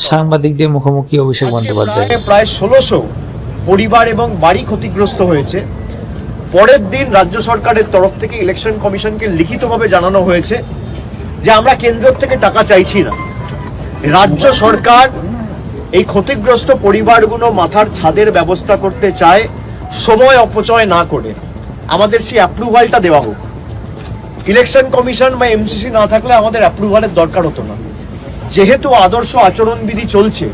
সাংবাদিকদের মুখোমুখি অভিষেক বন্দ্যোপাধ্যায়। প্রায়- ষোলোশো পরিবার এবং বাড়ি ক্ষতিগ্রস্ত হয়েছে। পরের দিন রাজ্য সরকারের তরফ থেকে ইলেকশন কমিশনকে লিখিতভাবে জানানো হয়েছে যে আমরা কেন্দ্র থেকে টাকা চাইছি না। রাজ্য সরকার এই ক্ষতিগ্রস্ত পরিবারগুলো মাথার ছাদের ব্যবস্থা করতে চায় সময় অপচয় না করে। আমাদের সেই অ্যাপ্রুভালটা দেওয়া হোক। ইলেকশন কমিশন বা এমসিসি না থাকলে আমাদের অ্যাপ্রুভালের দরকার হতো না। যেহেতু আদর্শ আচরণবিধি চলছে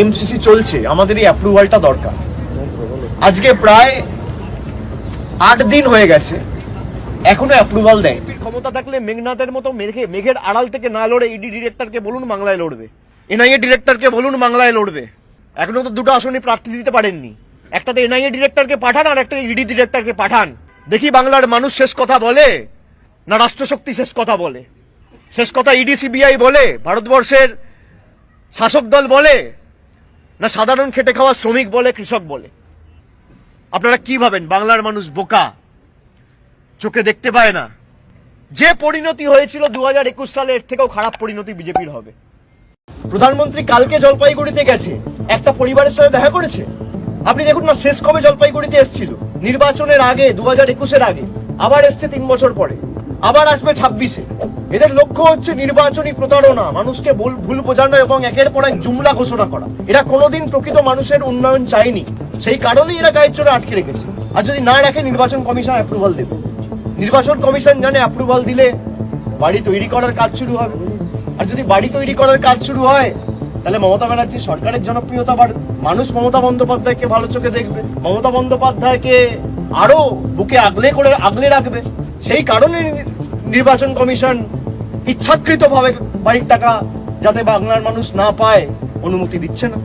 এমসিসি চলছে আমাদের এই অ্যাপ্রুভালটা দরকার। আজকে প্রায় আট দিন হয়ে গেছে, এখনও অ্যাপ্রুভাল দেয়। ক্ষমতা থাকলে মেঘনাথের মতো মেঘে মেঘের আড়াল থেকে না লড়ে ইডি ডিরেক্টরকে বলুন বাংলায় লড়বে। এনআইএ ডিরেক্টরকে বলুন বাংলায় লড়বে। এখনও তো দুটো আসনে প্রার্থী দিতে পারেননি। একটাতে এনআইএ ডিরেক্টরকে পাঠান আর একটা ইডি ডিরেক্টরকে পাঠান। দেখি বাংলার মানুষ শেষ কথা বলে, না রাষ্ট্রশক্তি শেষ কথা বলে। শেষ কথা ইডি সিবিআই বলে, ভারতবর্ষের শাসক দল বলে, না সাধারণ খেটে খাওয়া শ্রমিক বলে, কৃষক বলে। আপনারা কি ভাবেন? বাংলার মানুষ বোকা, চোখে দেখতে পায় না। যে পরিণতি হয়েছিল দু হাজার একুশ সালে, এর থেকেও খারাপ পরিণতি বিজেপির হবে। প্রধানমন্ত্রী কালকে জলপাইগুড়িতে গেছে। একটা পরিবারের সাথে দেখা করেছে? আপনি দেখুন না, শেষ কবে জলপাইগুড়িতে এসেছিল। নির্বাচনের আগে দু হাজার একুশের আগে। আবার এসছে তিন বছর পরে। আবার আসবে ছাব্বিশে। এদের লক্ষ্য হচ্ছে নির্বাচনী প্রতারণা, মানুষকে ভুল- বোঝানো এবং একের পর এক জুমলা ঘোষণা করা। এরা কোনোদিন প্রকৃত মানুষের উন্নয়ন চায়নি। সেই কারণেই এরা গায়ের চোরে আটকে রেখেছে। আর যদি না রাখে, নির্বাচন কমিশন অ্যাপ্রুভাল দেবে। নির্বাচন কমিশন জানে অ্যাপ্রুভাল দিলে বাড়ি তৈরি করার কাজ শুরু হবে। আর যদি বাড়ি তৈরি করার কাজ শুরু হয় তাহলে মমতা ব্যানার্জি সরকারের জনপ্রিয়তা বাড়বে মানুষ মমতা বন্দ্যোপাধ্যায়কে ভালো চোখে দেখবে। মমতা বন্দ্যোপাধ্যায়কে আরও বুকে আগলে করে আগলে রাখবে। সেই কারণে নির্বাচন কমিশন ইচ্ছাকৃতভাবে বাড়ির টাকা যাতে বাংলার মানুষ না পায়, অনুমতি দিচ্ছে না।